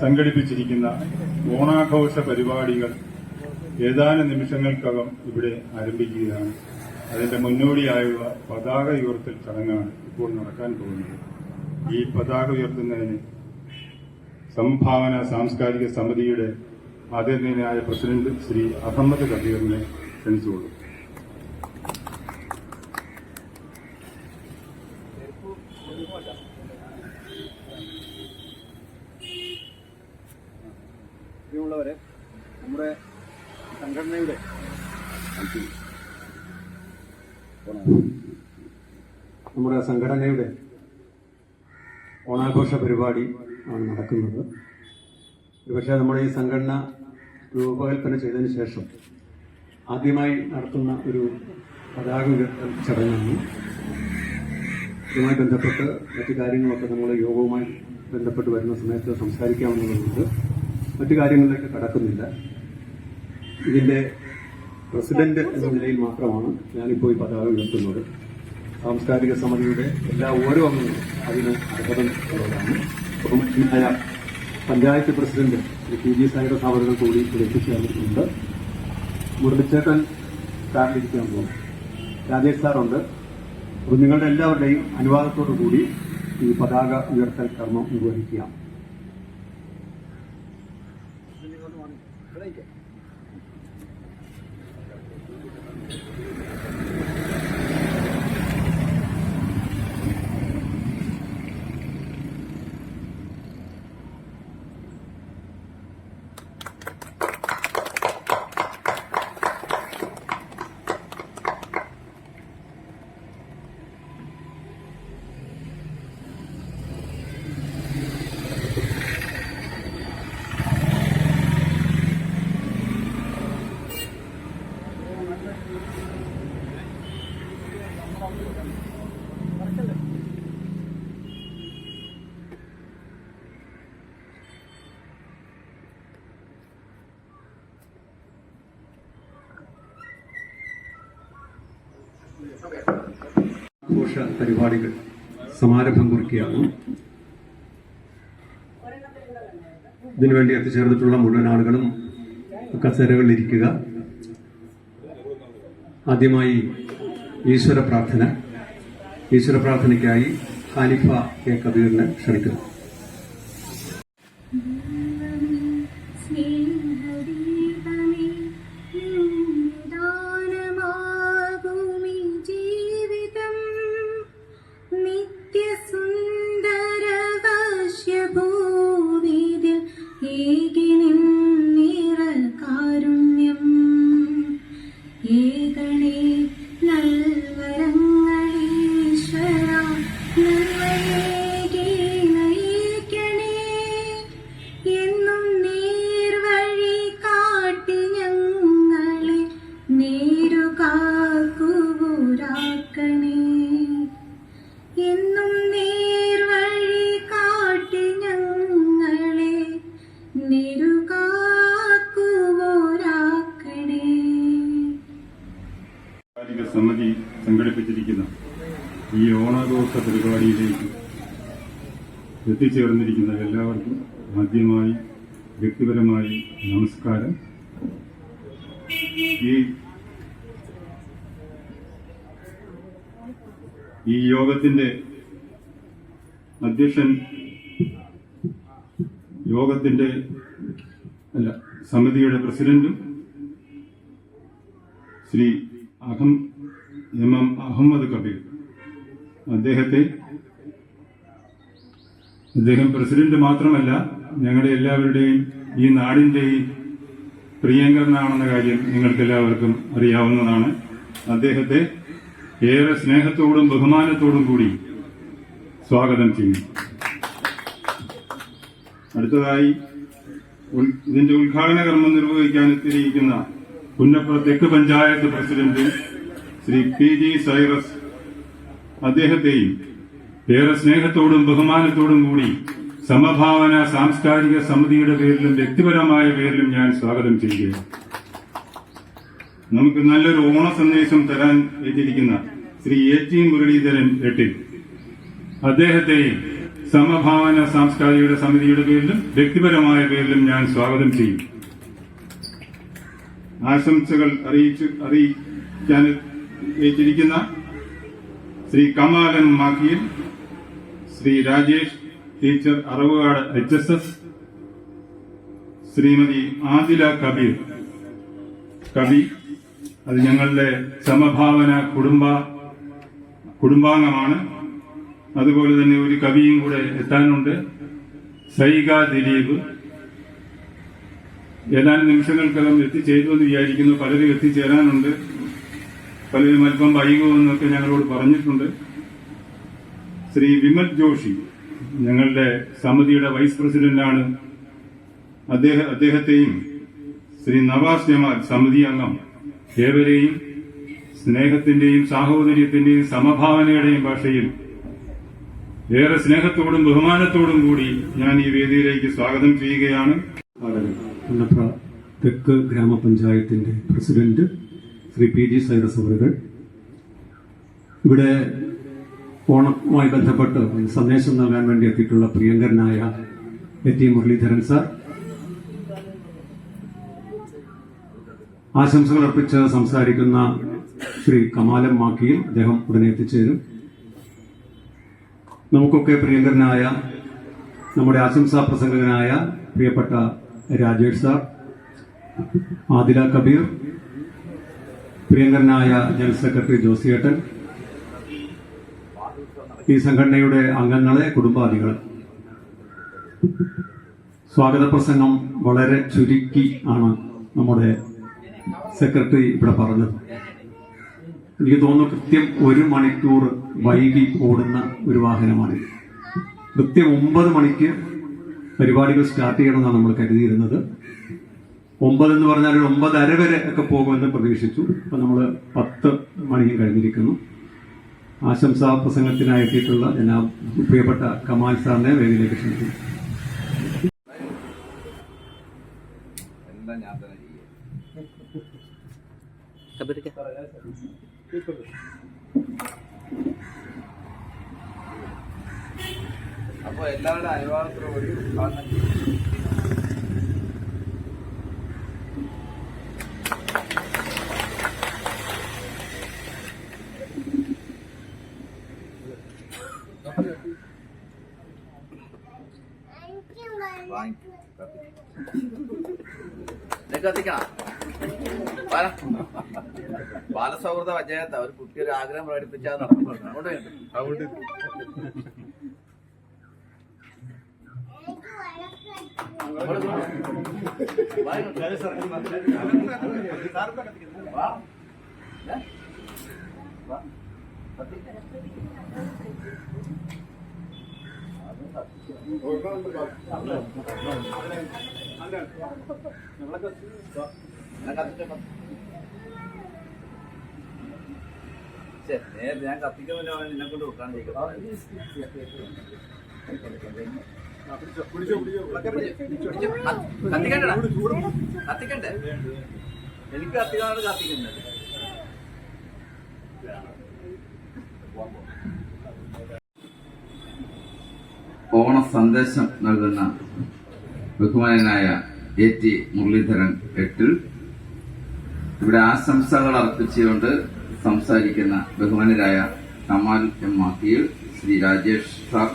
സംഘടിപ്പിച്ചിരിക്കുന്ന ഓണാഘോഷ പരിപാടികൾ ഏതാനും നിമിഷങ്ങൾക്കകം ഇവിടെ ആരംഭിക്കുകയാണ്. അതിന്റെ മുന്നോടിയായുള്ള പതാക ഉയർത്തൽ ചടങ്ങാണ് ഇപ്പോൾ നടക്കാൻ പോകുന്നത്. ഈ പതാക ഉയർത്തുന്നതിന് സംഭാവന സാംസ്കാരിക സമിതിയുടെ ആദരണീയനായ പ്രസിഡന്റ് ശ്രീ അഹമ്മദ് കബീറിനെ ക്ഷണിച്ചുകൊള്ളു. സംഘടനയുടെ നമ്മുടെ സംഘടനയുടെ ഓണാഘോഷ പരിപാടി ആണ് നടക്കുന്നത്. ഒരുപക്ഷെ നമ്മുടെ ഈ സംഘടന രൂപകൽപ്പന ചെയ്തതിന് ശേഷം ആദ്യമായി നടത്തുന്ന ഒരു പതാക ഉയർത്തൽ ചടങ്ങാണ്. ഇതുമായി ബന്ധപ്പെട്ട് മറ്റു കാര്യങ്ങളൊക്കെ നമ്മൾ യോഗവുമായി ബന്ധപ്പെട്ട് വരുന്ന സമയത്ത് സംസാരിക്കാവുന്നതുകൊണ്ട് മറ്റു കാര്യങ്ങളിലേക്ക് കടക്കുന്നില്ല. ഇതിന്റെ പ്രസിഡന്റ് എന്ന നിലയിൽ മാത്രമാണ് ഞാനിപ്പോൾ ഈ പതാക ഉയർത്തുന്നത്. സാംസ്കാരിക സമിതിയുടെ എല്ലാ ഓരോ അംഗങ്ങളും അതിന് അർഹതയുള്ളതാണ് ബഹുമാനായ പഞ്ചായത്ത് പ്രസിഡന്റ് പി ജി സായിയുടെ സാവറുകൾ കൂടി ഇവിടെ എത്തിച്ചേർന്നിട്ടുണ്ട്. മുരളിച്ചേട്ടൻ സാറിലിരിക്കാൻ പോകും രാജേഷ് സാറുണ്ട്. അപ്പോൾ നിങ്ങളുടെ എല്ലാവരുടെയും അനുവാദത്തോടു കൂടി ഈ പതാക ഉയർത്തൽ കർമ്മം നിർവഹിക്കാം. ആഘോഷ പരിപാടികൾ സമാരംഭം കുറിക്കുകയാണ് ഇതിനുവേണ്ടി എത്തിച്ചേർന്നിട്ടുള്ള മുഴുവൻ ആളുകളും കസേരകളിൽ ഇരിക്കുക. ആദ്യമായി ഈശ്വര പ്രാർത്ഥന. ഈശ്വര പ്രാർത്ഥനയ്ക്കായി ഹാലിഫ കെ കബീറിനെ ക്ഷണിക്കുന്നു. സമിതി സംഘടിപ്പിച്ചിരിക്കുന്ന ഈ ഓണാഘോഷ പരിപാടിയിലേക്ക് എത്തിച്ചേർന്നിരിക്കുന്ന എല്ലാവർക്കും ആദ്യമായി വ്യക്തിപരമായി നമസ്കാരം. ഈ ഈ യോഗത്തിന്റെ അധ്യക്ഷൻ യോഗത്തിന്റെ അല്ല സമിതിയുടെ പ്രസിഡന്റും ശ്രീ അഹം എം അഹമ്മദ് കബീർ. അദ്ദേഹത്തെ അദ്ദേഹം പ്രസിഡന്റ് മാത്രമല്ല ഞങ്ങളുടെ എല്ലാവരുടെയും ഈ നാടിന്റെയും പ്രിയങ്കരനാണെന്ന കാര്യം നിങ്ങൾക്ക് എല്ലാവർക്കും അറിയാവുന്നതാണ്. അദ്ദേഹത്തെ ഏറെ സ്നേഹത്തോടും ബഹുമാനത്തോടും കൂടി സ്വാഗതം ചെയ്യും അടുത്തതായി ഇതിന്റെ ഉദ്ഘാടന കർമ്മം നിർവഹിക്കാൻ എത്തിയിരിക്കുന്ന പുന്നപ്പുറ തെക്ക് panchayat president Shri P G Cyrus അദ്ദേഹത്തെയും ഏറെ സ്നേഹത്തോടും ബഹുമാനത്തോടും കൂടി സമഭാവന സാംസ്കാരിക സമിതിയുടെ പേരിലും വ്യക്തിപരമായ പേരിലും ഞാൻ സ്വാഗതം ചെയ്യുകയാണ്. നമുക്ക് നല്ലൊരു ഓണ സന്ദേശം തരാൻ എത്തിയിരിക്കുന്ന ശ്രീ എ ടി മുരളീധരൻ എട്ടിൽ അദ്ദേഹത്തെയും സമഭാവന സാംസ്കാരിക സമിതിയുടെ പേരിലും വ്യക്തിപരമായ പേരിലും ഞാൻ സ്വാഗതം ചെയ്യും. ആശംസകൾ അറിയിച്ചു അറിയിക്കാൻ ഏറ്റിരിക്കുന്ന Shri കമാലൻ മാഖിയിൽ Shri Rajesh teacher Aravukad H S S Shrimati Adila Kabeer. കവി അത് ഞങ്ങളുടെ സമഭാവന കുടുംബ കുടുംബാംഗമാണ്. അതുപോലെ തന്നെ ഒരു കവിയും കൂടെ എത്താനുണ്ട്. സൈഗ ദിലീപ്. ഏതാനും നിമിഷങ്ങൾക്കകം എത്തിച്ചേരുമെന്ന് വിചാരിക്കുന്നു. പലരും എത്തിച്ചേരാനുണ്ട്. പലരും അല്പം വൈകുമെന്നൊക്കെ ഞങ്ങളോട് പറഞ്ഞിട്ടുണ്ട്. ശ്രീ വിമൽ ജോഷി ഞങ്ങളുടെ സമിതിയുടെ വൈസ് പ്രസിഡന്റാണ്. അദ്ദേഹം അദ്ദേഹത്തെയും ശ്രീ നവാസ് ജമാൽ സമിതി അംഗം ഏവരെയും സ്നേഹത്തിന്റെയും സാഹോദര്യത്തിന്റെയും സമഭാവനയുടെയും ഭാഷയിൽ ഏറെ സ്നേഹത്തോടും ബഹുമാനത്തോടും കൂടി ഞാൻ ഈ വേദിയിലേക്ക് സ്വാഗതം ചെയ്യുകയാണ്. തെക്ക് ഗ്രാമപഞ്ചായത്തിന്റെ president Shri P G Cyrus അവരുകൾ ഇവിടെ ഓണവുമായി ബന്ധപ്പെട്ട് സന്ദേശം നൽകാൻ വേണ്ടി എത്തിയിട്ടുള്ള പ്രിയങ്കരനായ എ ടി മുരളീധരൻ സാർ. ആശംസകൾ അർപ്പിച്ച് സംസാരിക്കുന്ന ശ്രീ കമാലം മാക്കിയിൽ അദ്ദേഹം ഉടനെ എത്തിച്ചേരും. നമുക്കൊക്കെ പ്രിയങ്കരനായ നമ്മുടെ ആശംസാ പ്രസംഗകനായ പ്രിയപ്പെട്ട രാജേഷ് സാർ ആദില കബീർ പ്രിയങ്കരനായ ജനറൽ സെക്രട്ടറി ജോസിയേട്ടൻ ഈ സംഘടനയുടെ അംഗങ്ങളെ കുടുംബാദികൾ സ്വാഗത പ്രസംഗം വളരെ ചുരുക്കി ആണ് നമ്മുടെ സെക്രട്ടറി ഇവിടെ പറഞ്ഞത്. എനിക്ക് തോന്നുന്നു കൃത്യം ഒരു മണിക്കൂർ വൈകി ഓടുന്ന ഒരു വാഹനമാണിത് കൃത്യം ഒമ്പത് മണിക്ക് പരിപാടികൾ സ്റ്റാർട്ട് ചെയ്യണമെന്നാണ് നമ്മൾ കരുതിയിരുന്നത്. ഒമ്പത് എന്ന് പറഞ്ഞാൽ ഒരു ഒമ്പതര വരെ ഒക്കെ പോകുമെന്ന് പ്രതീക്ഷിച്ചു. അപ്പൊ നമ്മൾ പത്ത് മണിയും കഴിഞ്ഞിരിക്കുന്നു. ആശംസാ പ്രസംഗത്തിനായി എത്തിയിട്ടുള്ള എല്ലാ പ്രിയപ്പെട്ട കമാൽ സാറിനെ വേദിയിലേക്ക് ക്ഷണിക്കുന്നു. അപ്പൊ എല്ലാവരുടെ ഒരു ഉദ്ഘാടനം ചെയ്യും. വാങ്ങിക്ക്. ഇത് കത്തിക്കണം ബാല ബാലസൗഹൃദ പഞ്ചായത്ത് ഒരു കുട്ടി ഒരു ആഗ്രഹം പ്രകടിപ്പിച്ചാൽ നടക്കും അങ്ങോട്ട്. അങ്ങോട്ട് പോ. നേരത്തെ ഞാൻ കത്തിക്കുന്നില്ല നിന്നെ കൊണ്ട് വെക്കാണ്ടിരിക്കും കത്തിക്കണ്ടേ? എനിക്ക് കത്തിക്കാനാണ് കത്തിക്കുന്നത് ഓണ സന്ദേശം നൽകുന്ന ബഹുമാനായ എ ടി മുരളീധരൻ എട്ടിൽ ഇവിടെ ആശംസകൾ അർപ്പിച്ചുകൊണ്ട് സംസാരിക്കുന്ന ബഹുമാനരായ കമാൽ എം മാക്കിയിൽ ശ്രീ രാജേഷ് സാർ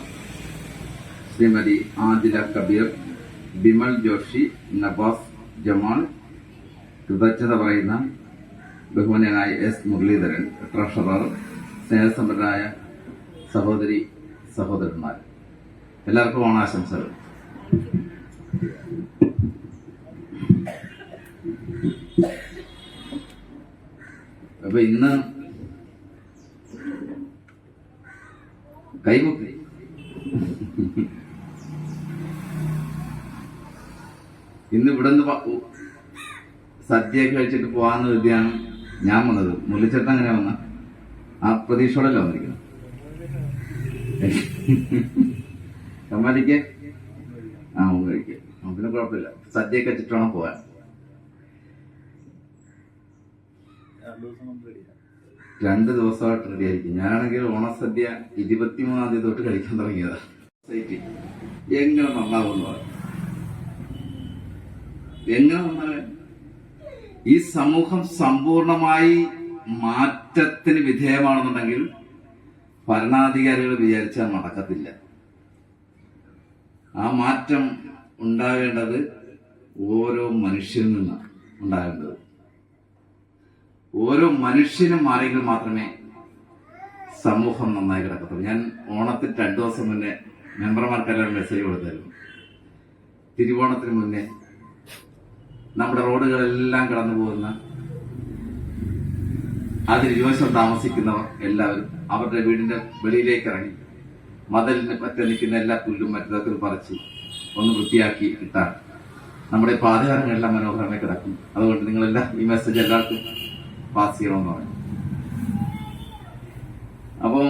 ശ്രീമതി ആദില കബീർ ബിമൽ ജോഷി നബാസ് ജമാൽ കൃതജ്ഞത പറയുന്ന ബഹുമാനായ എസ് മുരളീധരൻ ട്രഷറർ സ്നേഹസമ്പന്നരായ സഹോദരി സഹോദരന്മാർ. എല്ലാവർക്കും ഓണാശംസകൾ. അപ്പൊ ഇന്ന് കൈമുക്കി. ഇന്ന് ഇവിടെ നിന്ന് സദ്യ കഴിച്ചിട്ട് പോവാന്ന് കരുതിയാണ് ഞാൻ വന്നത്. മുല്ലച്ചേട്ടൻ അങ്ങനെ വന്ന? ആ പ്രതീക്ഷയോടല്ല വന്നിരിക്കുന്നത്? കമ്മാലിക്ക് ആ കഴിക്കുക പിന്നെ കുഴപ്പമില്ല. സദ്യ വെച്ചിട്ട് വേണം പോവാൻ. രണ്ട് ദിവസമായിട്ട് റെഡി ആയിരിക്കും. ഞാനാണെങ്കിൽ ഓണസദ്യ ഇരുപത്തിമൂന്നാം തീയതി തൊട്ട് കഴിക്കാൻ തുടങ്ങിയതാ. സൊസൈറ്റി എങ്ങനെ നന്നാവുന്നു എങ്ങനെ നന്നാകാൻ ഈ സമൂഹം സമ്പൂർണമായി മാറ്റത്തിന് വിധേയമാണെന്നുണ്ടെങ്കിൽ ഭരണാധികാരികൾ വിചാരിച്ചാൽ നടക്കത്തില്ല. ആ മാറ്റം ഉണ്ടാകേണ്ടത് ഓരോ മനുഷ്യനിൽ നിന്നാണ് ഉണ്ടാകേണ്ടത്. ഓരോ മനുഷ്യനും മാറിയെങ്കിൽ മാത്രമേ സമൂഹം നന്നായി കിടക്കത്തുള്ളൂ. ഞാൻ ഓണത്തിന് രണ്ടു ദിവസം മുന്നേ മെമ്പർമാർക്കെല്ലാം മെസ്സേജ് കൊടുത്തായിരുന്നു. തിരുവോണത്തിന് മുന്നേ നമ്മുടെ റോഡുകളെല്ലാം കടന്നു പോകുന്ന അതിന് ഇരുവശം താമസിക്കുന്നവർ എല്ലാവരും അവരുടെ വീടിന്റെ വെളിയിലേക്ക് ഇറങ്ങി മതിലിന് മറ്റേ നിൽക്കുന്ന എല്ലാ പുല്ലും മറ്റതൊക്കെ പറിച്ച് ഒന്ന് വൃത്തിയാക്കി ഇട്ടാൽ നമ്മുടെ പാതകാരങ്ങളെല്ലാം മനോഹരമായി കിടക്കും. അതുകൊണ്ട് നിങ്ങളെല്ലാം ഈ മെസ്സേജ് എല്ലാവർക്കും പാസ് ചെയ്യണമെന്ന് പറഞ്ഞു. അപ്പം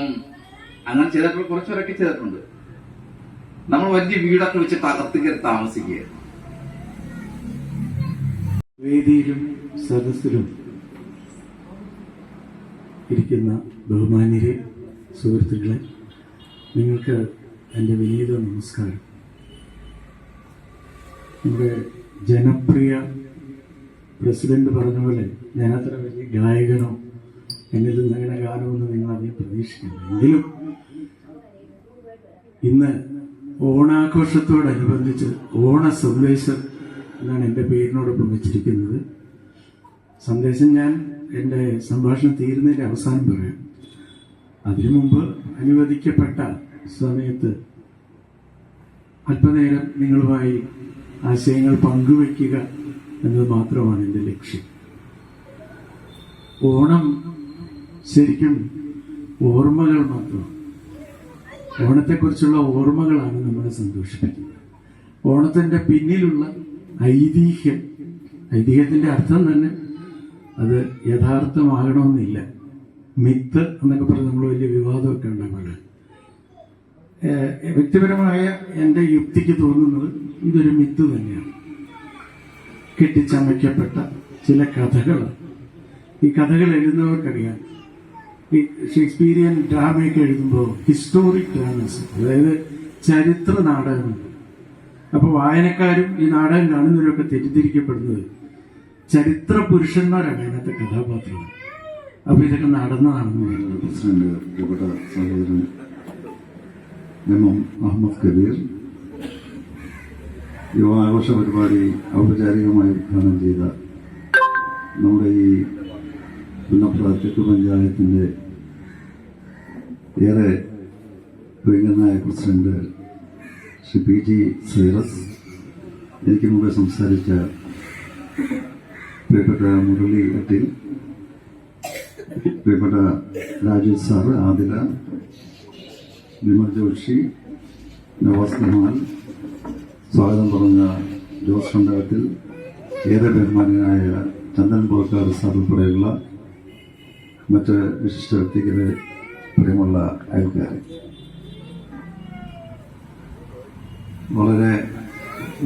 അങ്ങനെ ചെയ്തപ്പോൾ കുറച്ചുപേരൊക്കെ ചെയ്തിട്ടുണ്ട്. നമ്മൾ വലിയ വീടൊക്കെ വെച്ച് തകർത്ത് കയറി താമസിക്കുക വേദിയിലും സദസ്സിലും ഇരിക്കുന്ന ബഹുമാന്യരെ സുഹൃത്തുക്കളെ നിങ്ങൾക്ക് എന്റെ വിനീത നമസ്കാരം. നമ്മുടെ ജനപ്രിയ പ്രസിഡന്റ് പറഞ്ഞ പോലെ ഞാൻ അത്ര വലിയ ഗായകനോ എന്നിൽ നിന്ന് അങ്ങനെ ഗാനമൊന്നും നിങ്ങൾ അധികം പ്രതീക്ഷിക്കില്ല എങ്കിലും ഇന്ന് ഓണാഘോഷത്തോടനുബന്ധിച്ച് ഓണ സന്ദേശം എന്നാണ് എന്റെ പേരിനോടൊപ്പം വെച്ചിരിക്കുന്നത്. സന്ദേശം ഞാൻ എന്റെ സംഭാഷണം തീരുന്നതിന്റെ അവസാനം പറയാം. അതിനു മുമ്പ് അനുവദിക്കപ്പെട്ട സമയത്ത് അല്പനേരം നിങ്ങളുമായി ആശയങ്ങൾ പങ്കുവെക്കുക എന്നത് മാത്രമാണ് എന്റെ ലക്ഷ്യം. ഓണം ശരിക്കും ഓർമ്മകൾ മാത്രമാണ് ഓണത്തെക്കുറിച്ചുള്ള ഓർമ്മകളാണ് നമ്മളെ സന്തോഷിപ്പിക്കുന്നത്. ഓണത്തിന്റെ പിന്നിലുള്ള ഐതിഹ്യം ഐതിഹ്യത്തിന്റെ അർത്ഥം തന്നെ അത് യഥാർത്ഥമാകണമെന്നില്ല. മിത്ത് എന്നൊക്കെ പറഞ്ഞ് നമ്മൾ വലിയ വിവാദമൊക്കെ ഉണ്ടാകുന്നത് വ്യക്തിപരമായ എന്റെ യുക്തിക്ക് തോന്നുന്നത് ഇതൊരു മിത്ത് തന്നെയാണ്. കെട്ടിച്ചമയ്ക്കപ്പെട്ട ചില കഥകൾ ഈ കഥകൾ എഴുതുന്നവർക്കറിയാം. ഈ ഷേക്സ്പീരിയൻ ഡ്രാമയൊക്കെ എഴുതുമ്പോൾ ഹിസ്റ്റോറിക് ഡ്രാമസ് അതായത് ചരിത്ര നാടകമുണ്ട് അപ്പോൾ വായനക്കാരും ഈ നാടകം കാണുന്നവരൊക്കെ തെറ്റിദ്ധരിക്കപ്പെടുന്നത് ചരിത്ര പുരുഷന്മാരാണ് അതിനകത്തെ കഥാപാത്രങ്ങൾ അപ്പൊ ഇതൊക്കെ നടന്നതാണെന്ന് പറയുന്നത് പ്രസിഡന്റ് പ്രിയപ്പെട്ട സഹോദരൻ എം അഹമ്മദ് കബീർ യുവാഘോഷ പരിപാടി ഔപചാരികമായി ഉദ്ഘാടനം ചെയ്ത നമ്മുടെ ഈ പുന്നപ്ര തെക്ക് പഞ്ചായത്തിന്റെ ഏറെ പ്രിയങ്കനായ president Shri P G Cyrus എനിക്ക് മുമ്പ് സംസാരിച്ച പ്രിയപ്പെട്ട മുരളി എട്ടിൽ പ്രിയപ്പെട്ട രാജേഷ് സാറ് ആദില വിമൽ ജോഷി നവാസ് റഹ്മാൻ സ്വാഗതം പറഞ്ഞ ജോസ് മണ്ഡലത്തിൽ ഏറെ ബഹുമാനായ ചന്ദൻ പുറക്കാർ സാർ ഉൾപ്പെടെയുള്ള മറ്റ് വിശിഷ്ട വ്യക്തികളെ പ്രിയമുള്ള അയൽക്കാരെ. വളരെ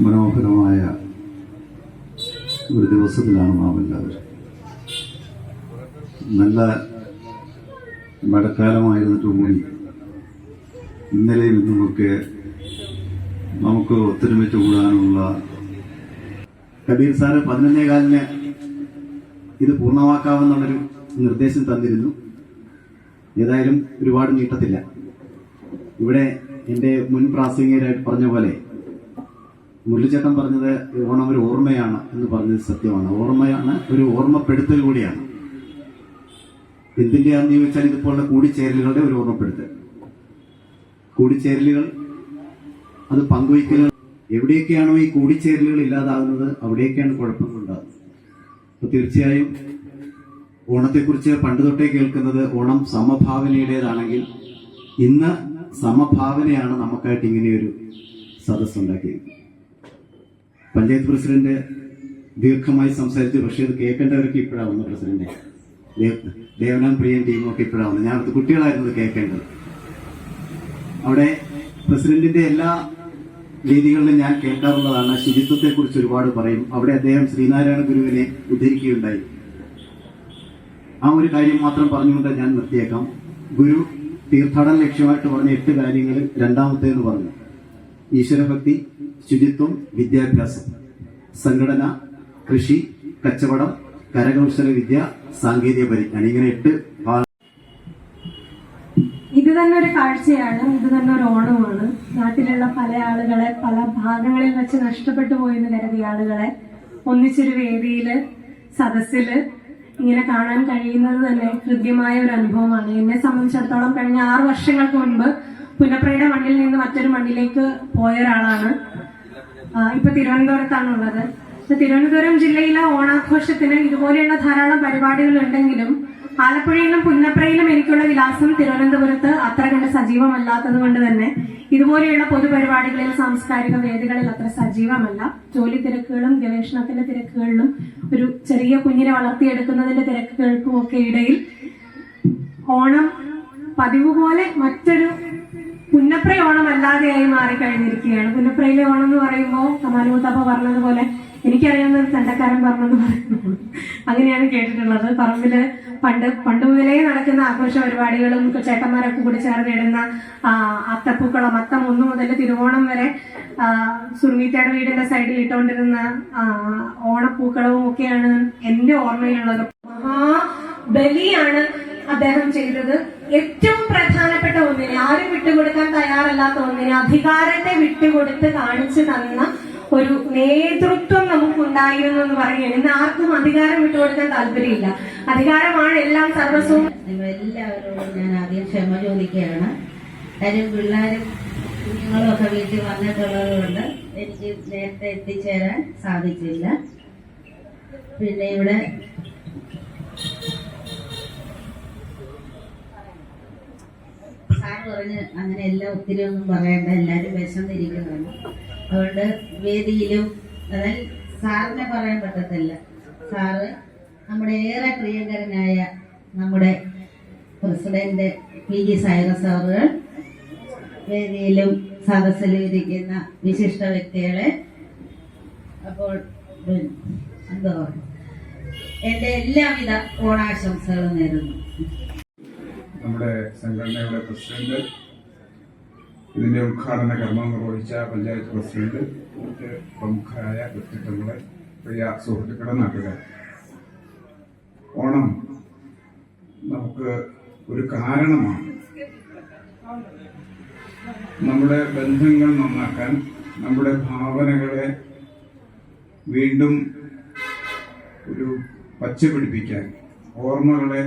മനോഹരമായ ഒരു ദിവസത്തിലാണ് നാം എല്ലാവരും. നല്ല മഴക്കാലമായിരുന്നിട്ട് കൂടി ഇന്നലെയും ഇന്നുമൊക്കെ നമുക്ക് ഒത്തൊരുമിച്ച് കൂടാനുള്ള കബീർ സാറ് പതിനൊന്നേകാലിന് ഇത് പൂർണമാക്കാമെന്നുള്ളൊരു നിർദ്ദേശം തന്നിരുന്നു. ഏതായാലും ഒരുപാട് നീട്ടത്തില്ല. ഇവിടെ എന്റെ മുൻ പ്രാസംഗികരായിട്ട് പറഞ്ഞ പോലെ മുരളിച്ചേട്ടൻ പറഞ്ഞത് ഓണം ഒരു ഓർമ്മയാണ് എന്ന് പറഞ്ഞത് സത്യമാണ്. ഓർമ്മയാണ് ഒരു ഓർമ്മപ്പെടുത്തൽ കൂടിയാണ്. എന്തിന്റെയാണെന്ന് ചോദിച്ചാൽ ഇതുപോലുള്ള കൂടിച്ചേരലുകളുടെ ഒരു ഓർമ്മപ്പെടുത്തൽ. കൂടിച്ചേരലുകൾ അത് പങ്കുവയ്ക്കലുകൾ. എവിടെയൊക്കെയാണോ ഈ കൂടിച്ചേരലുകൾ ഇല്ലാതാകുന്നത് അവിടെയൊക്കെയാണ് കുഴപ്പങ്ങൾ ഉണ്ടാകുന്നത് അപ്പൊ തീർച്ചയായും ഓണത്തെക്കുറിച്ച് പണ്ട് തൊട്ടേ കേൾക്കുന്നത് ഓണം സമഭാവനയുടേതാണെങ്കിൽ ഇന്ന് സമഭാവനയാണ് നമുക്കായിട്ട് ഇങ്ങനെയൊരു സദസ് ഉണ്ടാക്കിയത് പഞ്ചായത്ത് പ്രസിഡന്റ് ദീർഘമായി സംസാരിച്ചു പക്ഷേ ഇത് കേൾക്കേണ്ടവർക്ക് ഇപ്പോഴാണ് പ്രസിഡന്റ് ദേവനാം പ്രിയൻ ടീമൊക്കെ ഇപ്പോഴാണ് ഞാൻ കുട്ടികളായിരുന്നു കേൾക്കേണ്ടത്. അവിടെ പ്രസിഡന്റിന്റെ എല്ലാ രീതികളിലും ഞാൻ കേൾക്കാറുള്ളതാണ്. ശുചിത്വത്തെ കുറിച്ച് ഒരുപാട് പറയും. അവിടെ അദ്ദേഹം ശ്രീനാരായണ ഗുരുവിനെ ഉദ്ധരിക്കുകയുണ്ടായി. ആ ഒരു കാര്യം മാത്രം പറഞ്ഞുകൊണ്ട് ഞാൻ നിർത്തിയേക്കാം. ഗുരു തീർത്ഥാടന ലക്ഷ്യമായിട്ട് പറഞ്ഞ എട്ട് കാര്യങ്ങൾ രണ്ടാമത്തേന്ന് പറഞ്ഞു. ഈശ്വരഭക്തി ശുചിത്വം വിദ്യാഭ്യാസം സംഘടന കൃഷി കച്ചവടം കരകൗശല വിദ്യ സാങ്കേതിക പരിജ്ഞാനം ഇങ്ങനെ എട്ട് ഇത് തന്നെ ഒരു കാഴ്ചയാണ്. ഇത് തന്നെ ഒരു ഓണമാണ്. നാട്ടിലുള്ള പല ആളുകളെ പല ഭാഗങ്ങളിൽ വെച്ച് നഷ്ടപ്പെട്ടു പോയെന്ന് കരുതിയ ആളുകളെ ഒന്നിച്ചൊരു വേദിയിൽ സദസ്സിൽ ഇങ്ങനെ കാണാൻ കഴിയുന്നത് തന്നെ ഹൃദ്യമായ ഒരു അനുഭവമാണ്. എന്നെ സംബന്ധിച്ചിടത്തോളം കഴിഞ്ഞ ആറ് വർഷങ്ങൾക്ക് മുൻപ് പുനപ്രയുടെ മണ്ണിൽ നിന്ന് മറ്റൊരു മണ്ണിലേക്ക് പോയ ഒരാളാണ്. ഇപ്പൊ തിരുവനന്തപുരത്താണുള്ളത്. തിരുവനന്തപുരം ജില്ലയിലെ ഓണാഘോഷത്തിന് ഇതുപോലെയുള്ള ധാരാളം പരിപാടികൾ ഉണ്ടെങ്കിലും ആലപ്പുഴയിലും പുന്നപ്രയിലും എനിക്കുള്ള വിലാസം തിരുവനന്തപുരത്ത് അത്ര കണ്ട് സജീവമല്ലാത്തത് കൊണ്ട് തന്നെ ഇതുപോലെയുള്ള പൊതുപരിപാടികളിൽ സാംസ്കാരിക വേദികളിൽ അത്ര സജീവമല്ല. ജോലി തിരക്കുകളും ഗവേഷണത്തിന്റെ തിരക്കുകളിലും ഒരു ചെറിയ കുഞ്ഞിനെ വളർത്തിയെടുക്കുന്നതിന്റെ തിരക്കുകൾക്കും ഒക്കെ ഇടയിൽ ഓണം പതിവ് പോലെ മറ്റൊരു പുന്നപ്ര ഓണം അല്ലാതെയായി മാറിക്കഴിഞ്ഞിരിക്കുകയാണ്. പുന്നപ്രയിലെ ഓണം എന്ന് പറയുമ്പോൾ കമാലുമുത്തപ്പ പറഞ്ഞതുപോലെ എനിക്കറിയാവുന്ന ഒരു ചണ്ടക്കാരൻ പറഞ്ഞെന്ന് പറയുന്നു അങ്ങനെയാണ് കേട്ടിട്ടുള്ളത്. പറമ്പിൽ പണ്ട് പണ്ട് മുതലേ നടക്കുന്ന ആഘോഷ പരിപാടികളും ചേട്ടന്മാരൊക്കെ കൂടി ചേർന്ന് ഇടുന്ന അത്തപ്പൂക്കളം അത്തം ഒന്ന് മുതൽ തിരുവോണം വരെ സുർമീറ്റയുടെ വീടിന്റെ സൈഡിൽ ഇട്ടുകൊണ്ടിരുന്ന ഓണപ്പൂക്കളവും ഒക്കെയാണ് എന്റെ ഓർമ്മയിലുള്ളത്. മഹാബലിയാണ് അദ്ദേഹം ചെയ്തത്. ഏറ്റവും പ്രധാനപ്പെട്ട ഒന്നിനെ ആരും വിട്ടുകൊടുക്കാൻ തയ്യാറല്ലാത്ത ഒന്നിനെ അധികാരത്തെ വിട്ടുകൊടുത്ത് കാണിച്ചു തന്ന ഒരു നേതൃത്വം നമുക്കുണ്ടായിരുന്നു എന്ന് പറയുകയാണ്. ഇന്ന് ആർക്കും അധികാരം വിട്ടുകൊടുക്കാൻ താല്പര്യമില്ല. അധികാരമാണ് എല്ലാം സർവസ്വവും നിങ്ങളെല്ലാവരോടും ഞാൻ ആദ്യം ക്ഷമ ചോദിക്കുകയാണ്. കാര്യം പിള്ളേരും കുഞ്ഞുങ്ങളും ഒക്കെ വീട്ടിൽ വന്നിട്ടുള്ളത് കൊണ്ട് എനിക്ക് നേരത്തെ എത്തിച്ചേരാൻ സാധിച്ചില്ല. പിന്നെ ഇവിടെ സാർ പറഞ്ഞ് അങ്ങനെ എല്ലാം ഒത്തിരി ഒന്നും പറയണ്ട എല്ലാവരും വിശന്നിരിക്കുന്നതാണ് അതുകൊണ്ട് വേദിയിലും അതായത് സാറിനെ പറയാൻ പറ്റത്തില്ല. സാറ് നമ്മുടെ ഏറെ പ്രിയങ്കരനായ നമ്മുടെ പ്രസിഡന്റ് പി ജി സൈറ സാറുകൾ വേദിയിലും സദസ്സിലിരിക്കുന്ന വിശിഷ്ട വ്യക്തികളെ അപ്പോൾ എന്തോ എന്റെ എല്ലാവിധ ഓണാശംസകളും നേരുന്നു. നമ്മുടെ സംഘടനയുടെ പ്രസിഡന്റ് ഇതിന്റെ ഉദ്ഘാടന കർമ്മം നിർവഹിച്ച പഞ്ചായത്ത് പ്രസിഡന്റ് പ്രമുഖരായ വ്യക്തിത്വങ്ങളെ പ്രിയ സുഹൃത്തുക്കളെ നാട്ടുകാർ ഓണം നമുക്ക് ഒരു കാരണമാണ്. നമ്മുടെ ബന്ധങ്ങൾ നന്നാക്കാൻ നമ്മുടെ ഭാവനകളെ വീണ്ടും ഒരു പച്ചപിടിപ്പിക്കാൻ ഓർമ്മകളെ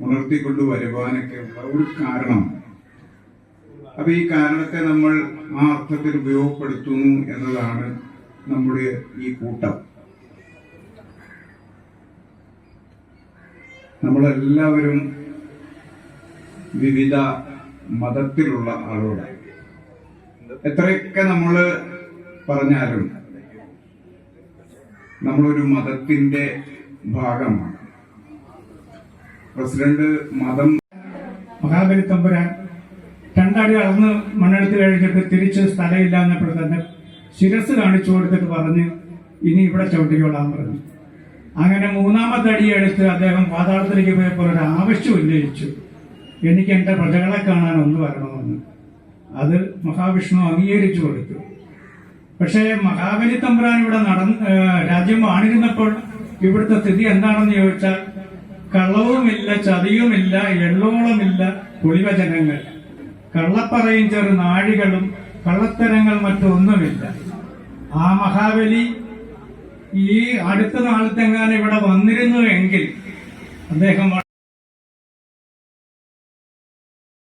ഉണർത്തിക്കൊണ്ടുവരുവാനൊക്കെയുള്ള ഒരു കാരണം അപ്പൊ ഈ കാരണത്തെ നമ്മൾ ആ അർത്ഥത്തിൽ ഉപയോഗപ്പെടുത്തുന്നു എന്നതാണ് നമ്മുടെ ഈ കൂട്ടം. നമ്മളെല്ലാവരും വിവിധ മതത്തിലുള്ള ആളുകളാണ് എത്രയൊക്കെ നമ്മൾ പറഞ്ഞാലും നമ്മളൊരു മതത്തിന്റെ ഭാഗമാണ്. പ്രസിഡന്റ് മതം മഹാബലി തമ്പുരാൻ രണ്ടടി അളന്ന് മണ്ണെടുത്ത് കഴിഞ്ഞിട്ട് തിരിച്ച് സ്ഥലമില്ല എന്നപ്പോൾ തന്നെ ശിരസ് കാണിച്ചു കൊടുത്തിട്ട് പറഞ്ഞ് ഇനി ഇവിടെ ചവിട്ടിക്കോളാൻ പറഞ്ഞു. അങ്ങനെ മൂന്നാമത്തെ അടി എടുത്ത് അദ്ദേഹം പാതാളത്തിലേക്ക് പോയപ്പോൾ ഒരു ആവശ്യം ഉന്നയിച്ചു. എനിക്ക് എന്റെ പ്രജകളെ കാണാൻ ഒന്ന് വരണമെന്ന്. അത് മഹാവിഷ്ണു അംഗീകരിച്ചു കൊടുത്തു. പക്ഷേ മഹാബലി തമ്പുരാൻ ഇവിടെ നടന്ന് രാജ്യം വാണിരുന്നപ്പോൾ ഇവിടുത്തെ സ്ഥിതി എന്താണെന്ന് ചോദിച്ചാൽ കള്ളവുമില്ല ചതിയുമില്ല എള്ളോളമില്ല പുളിവചനങ്ങൾ കള്ളപ്പറയും ചെറു നാഴികളും കള്ളത്തരങ്ങൾ മറ്റൊന്നുമില്ല. ആ മഹാബലി ഈ അടുത്ത നാളത്തെങ്ങാൻ ഇവിടെ വന്നിരുന്നുവെങ്കിൽ അദ്ദേഹം